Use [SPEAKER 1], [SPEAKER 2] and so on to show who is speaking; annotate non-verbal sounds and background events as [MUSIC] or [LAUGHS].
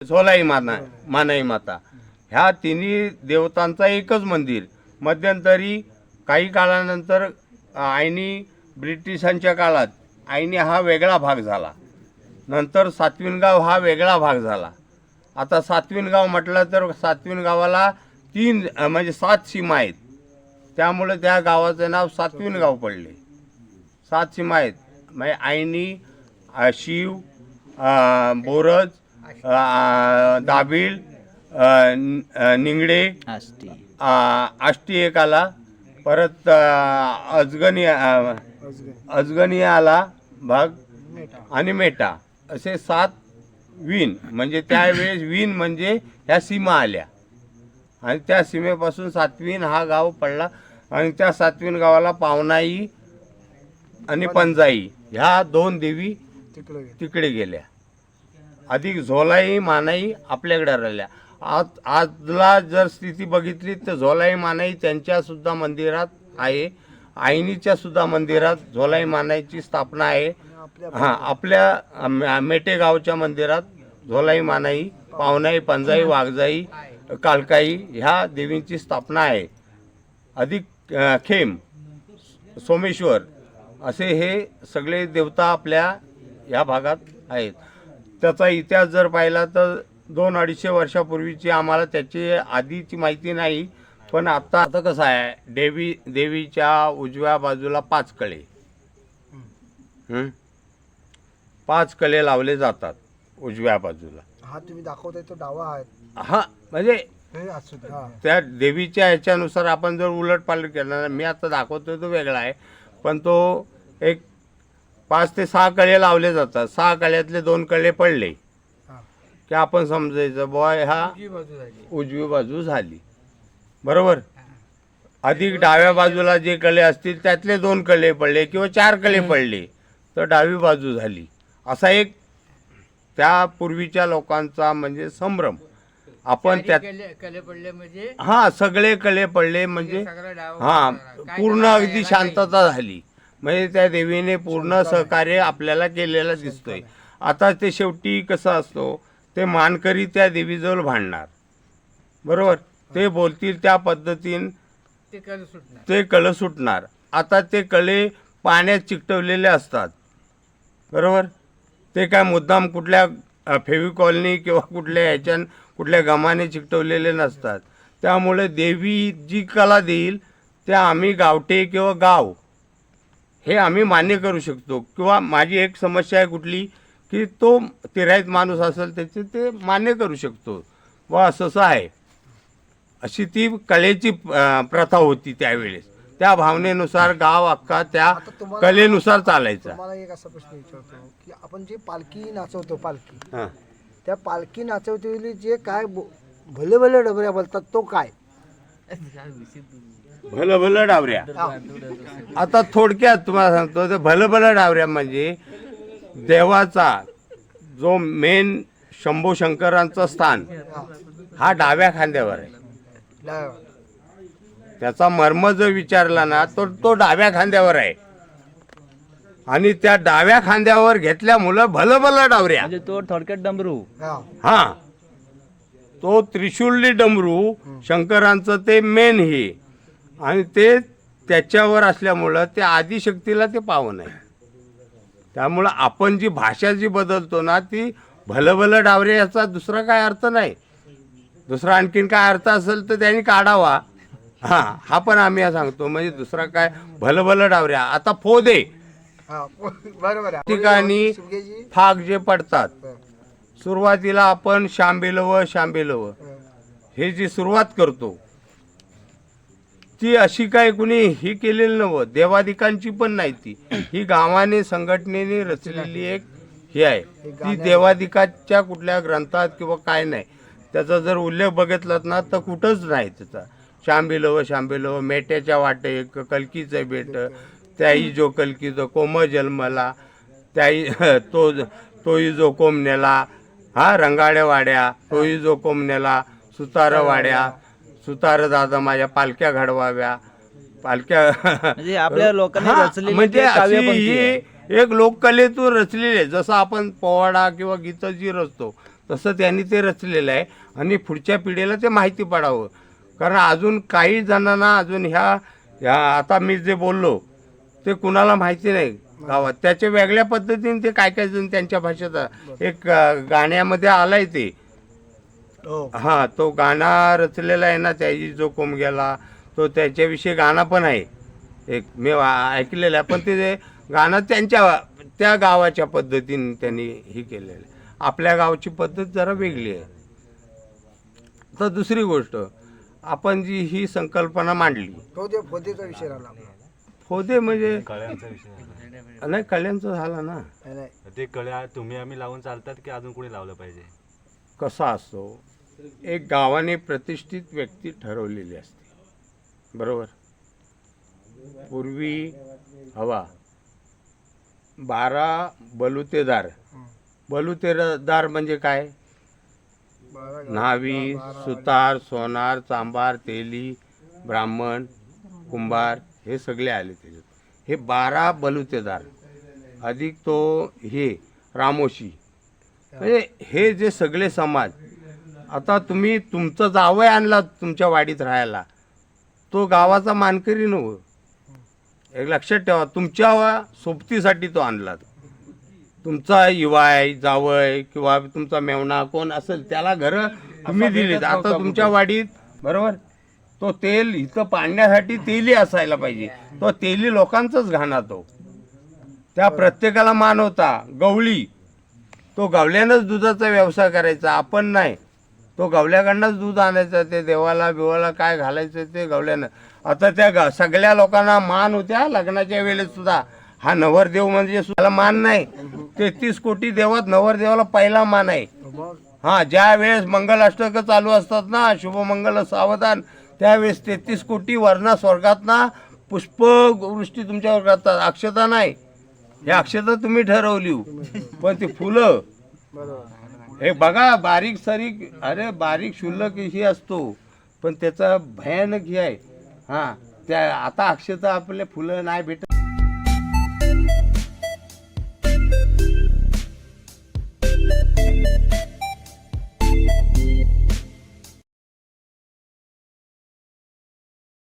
[SPEAKER 1] झोलाई माना मानाई माता. ह्या तिन्ही देवतांचा एकच मंदिर. मध्यंतरी काही काळानंतर आईनी ब्रिटिशांच्या काळात आईने हा वेगळा भाग झाला. नंतर सातविनगाव हा वेगळा भाग झाला. आता सातविनगाव म्हटलं तर सातविनगावाला तीन म्हणजे सात सीमा आहेत. त्यामुळे त्या गावाचं नाव सातविनगाव पडले. सात सीमा आहेत. म्हणजे आईनी शिव बोरज अ, निंगडे
[SPEAKER 2] आष्टी.
[SPEAKER 1] आष्टी एक आला परत अजगणी अजगणी आला भाग आणि मेटा असे सात विन म्हणजे त्यावेळेस विन म्हणजे ह्या सीमा आल्या. आणि त्या सीमेपासून सातवीन हा गाव पडला. आणि त्या सातवीन गावाला पावनाई आणि पंजाई ह्या दोन देवी तिकडे गेल्या. अधिक झोलाई मानाई आपल्याकडे राहिल्या. आज आजला जर स्थिती बघितली तर झोलाई मानाई त्यांच्यासुद्धा मंदिरात आहे. आईनीच्या सुद्धा मंदिरात झोलाई मानाईची स्थापना आहे. हां आपल्या मेटेगावच्या मेटे गावच्या मंदिरात झोलाई मानाई पावनाई पंजाई वाघजाई कालकाई ह्या देवींची स्थापना आहे. अधिक खेम सोमेश्वर असे हे सगळे देवता आपल्या या भागात आहेत. त्याचा इतिहास जर पाहिला तर दोन अडीचशे वर्षापूर्वीची आम्हाला त्याची आधीची माहिती नाही. पण आता आता कसं आहे देवी देवीच्या उजव्या बाजूला पाच कळे? पाच कळे लावले जातात उजव्या बाजूला.
[SPEAKER 3] हा तुम्ही दाखवताय तो डावा आहे.
[SPEAKER 1] हा म्हणजे त्या देवीच्या ह्याच्यानुसार आपण जर उलट पालट केलं मी आता दाखवतोय तो वेगळा आहे. पण तो एक पाच ते सहा कळे लावले जातात. सहा कळ्यातले दोन कळे पडले. की आपण समजायचं बॉय हा उजवी बाजू झाली. बरोबर? अधिक डाव्या बाजूला जे कळे असतील त्यातले दोन कळे पडले किंवा चार कळे पडले तर डावी बाजू झाली. असा एक त्या पूर्वीच्या लोकांचा म्हणजे संभ्रम. आपण त्यात
[SPEAKER 4] कले पडले म्हणजे
[SPEAKER 1] हा सगळे कळे पडले म्हणजे
[SPEAKER 4] डाव
[SPEAKER 1] हा पूर्ण अगदी शांतता झाली. म्हणजे त्या देवीने पूर्ण सहकार्य आपल्याला केलेलं दिसतंय. आता ते शेवटी कसं असतो ते मानकरी त्या देवीजवळ भांडणार. बरोबर? ते बोलतील त्या पद्धतीने
[SPEAKER 4] ते
[SPEAKER 1] कळं सुटणार. आता ते कळे पाण्यात चिकटवलेले असतात. बरोबर? ते काय मुद्दाम कुठल्या फेविकॉलनी किंवा कुठल्या ह्याच्यान कुठल्या गमाने चिकटवलेले नसतात. त्यामुळे देवी जी कला देईल त्या आम्ही गावठे किंवा गाव हे आम्ही मान्य करू शकतो. किंवा माझी एक समस्या आहे कुठली की तो तिराईत माणूस असेल त्याचे ते मान्य करू शकतो. व असं असं आहे. अशी ती कलेची प्रथा होती त्यावेळेस. त्या भावनेनुसार गाव अख्खा त्या कलेनुसार चालायचा.
[SPEAKER 3] तुम्हाला एक असा प्रश्न विचारतो की आपण जे पालखी नाचवतो पालखी
[SPEAKER 1] हां.
[SPEAKER 3] त्या पालखी नाचवतेवेळी जे काय भले भले डबऱ्या बोलतात तो काय?
[SPEAKER 1] भलं भलं डावऱ्या. आता थोडक्यात तुम्हाला सांगतो ते भलं भलं डावऱ्या म्हणजे देवाचा जो मेन शंभू शंकरांचं स्थान हा डाव्या खांद्यावर आहे. त्याचा मर्म जर विचारला ना तर तो डाव्या खांद्यावर आहे. आणि त्या डाव्या खांद्यावर घेतल्यामुळं भलं भलं डावऱ्या.
[SPEAKER 2] म्हणजे तो थोडक्यात डमरू.
[SPEAKER 3] हा.
[SPEAKER 1] तो त्रिशूली डमरू शंकरांचं ते मेन हे. आणि ते त्याच्यावर असल्यामुळं त्या आदिशक्तीला ते पावन आहे. त्यामुळं आपण जी भाषा जी बदलतो ना ती भलं भलं डावरे याचा दुसरा काय अर्थ नाही. दुसरा आणखीन काय अर्थ असेल तर त्यांनी काढावा. हा हा पण आम्ही सांगतो म्हणजे दुसरा काय? भलं भलं डावऱ्या आता फोदे.
[SPEAKER 3] बरोबर आहे.
[SPEAKER 1] ठिकाणी फाग जे पडतात. सुरुवातीला आपण शांबेलव शांबेलव.
[SPEAKER 3] हे
[SPEAKER 1] जी सुरुवात करतो ती अशी काय कुणी ही केलेली नव देवादिकांची पण नाही ती. ही गावाने संघटनेने रचलेली एक ही आहे. ती देवादिकाच्या कुठल्या ग्रंथात किंवा काय नाही. त्याचा जर उल्लेख बघितलात ना तर कुठंच नाही त्याचा. शांबिलव शांबिलव मेट्याच्या वाटे कलकीचं बेट त्याही जो कलकीचं कोम जन्मला त्याही [LAUGHS] तो तोही जो कोंबनेला हा रंगाड्या वाड्या तोही जो सुतार वाड्या सुतार दादा माझ्या पालख्या घडवाव्या. पालख्या
[SPEAKER 2] म्हणजे आपल्या लोकांनी
[SPEAKER 1] म्हणजे. ही एक लोककलेतून रचलेली आहे. जसं आपण पोवाडा किंवा गीतं जी रचतो तसं त्यांनी ते रचलेलं आहे. आणि पुढच्या पिढीला ते माहिती पडावं. कारण अजून काही जणांना अजून ह्या ह्या आता मी जे बोललो ते कुणाला माहिती नाही. गावात. त्याच्या वेगळ्या पद्धतीने ते काय काय जण त्यांच्या भाषेत एक गाण्यामध्ये आलाय ते.
[SPEAKER 3] हो.
[SPEAKER 1] हा तो गाणं रचलेला आहे ना त्याची जो कोम गेला तो त्याच्याविषयी गाणं पण आहे. एक मी ऐकलेलं आहे पण ते गाणं त्यांच्या त्या गावाच्या पद्धतीने त्यांनी हे केलेलं आहे. आपल्या गावची पद्धत जरा वेगळी आहे. तर दुसरी गोष्ट आपण जी ही संकल्पना मांडली.
[SPEAKER 3] तो पोतेचा विषय राहिला.
[SPEAKER 1] फोदे म्हणजे नाही कळ्यांचं झालं ना.
[SPEAKER 5] ते कळ्या तुम्ही आम्ही लावून चालतात की अजून कोणी लावलं पाहिजे?
[SPEAKER 1] कसा असतो? एक गावाने प्रतिष्ठित व्यक्ती ठरवलेली असते. बरोबर? पूर्वी हवा. बारा बलुतेदार. बलुतेदार म्हणजे काय. न्हावी सुतार सोनार चांबार तेली ब्राह्मण कुंभार हे सगळे आले त्याच्यात. हे बारा बलुतेदार. अधिक तो हे रामोशी. म्हणजे हे जे सगळे समाज आता तुम्ही तुमचं जावय आणला तुमच्या वाडीत राहायला. तो गावाचा मानकरी नव एक लक्षात ठेवा तुमच्या सोबतीसाठी तो आणला. तुमचा युवाय जावय किंवा तुमचा मेवणा कोण असेल त्याला घर तुम्ही दिलीत. आता तुमच्या वाडीत बरोबर? तो तेल इथं पाडण्यासाठी तेली असायला पाहिजे. तो तेली लोकांचाच घाणा तो. त्या प्रत्येकाला मान होता. गवळी. तो गवल्यानंच दुधाचा व्यवसाय करायचा. आपण नाही. तो गवल्याकडनंच दूध आणायचं. ते देवाला बिवाला काय घालायचं ते गवल्यानं आता त्या ग- सगळ्या लोकांना मान होत्या. लग्नाच्या वेळेस सुद्धा. हा नवरदेव म्हणजे सुद्धा मान नाही. तेहतीस कोटी देवात नवरदेवाला पहिला मान आहे. हां ज्या वेळेस मंगलाष्टकं चालू असतात ना शुभमंगल सावधान. त्यावेळेस तेहतीस कोटी वर्ण स्वर्गात ना पुष्पवृष्टी तुमच्यावर करतात अक्षता नाही. ही अक्षता तुम्ही ठरवली. पण ती फुलं. हे बघा बारीक सारीक अरे बारीक शुल्लक ही असतो. पण त्याचा भयानक हे आहे. हा त्या आता अक्षता आपल्या फुलं नाही भेटत.